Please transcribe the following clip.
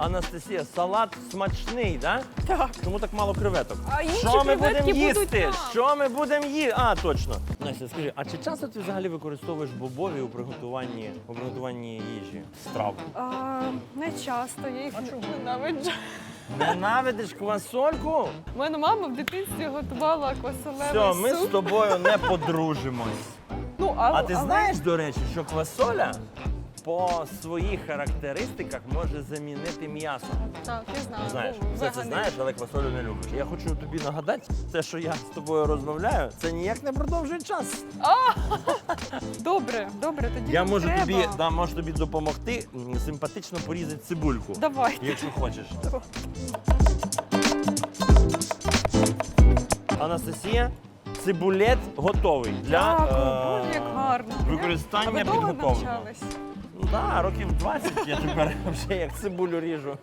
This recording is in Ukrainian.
Анастасія, салат смачний, да? Так. Чому так мало креветок? А інші Що ми креветки будемо будуть їсти? там. Що ми будемо їсти? А, точно. Настя, скажи, а чи часто ти взагалі використовуєш бобові у приготуванні, у приготуванні їжі? Страв? А, не часто, я їх ненавиджу. Ненавидиш квасольку? У мене мама в дитинстві готувала квасолевий Все, ми з суп. тобою не подружимось. Ну, а, А ти але- знаєш, до речі, що квасоля по своїх характеристиках може замінити м'ясо? Так, я знаю. Знаєш, Ну, все це знаєш, але квасолю не любиш. Я хочу тобі нагадати, те, що я з тобою розмовляю, це ніяк не продовжує час. Добре, добре, тоді Я можу треба. тобі, да, можу тобі допомогти м, симпатично порізати цибульку. Давай. Якщо хочеш. Анастасія, цибулет готовий для е, боже, як гарно. використання а ви довго підготовленого. навчались? Ну так, років 20 я тепер вже як цибулю ріжу.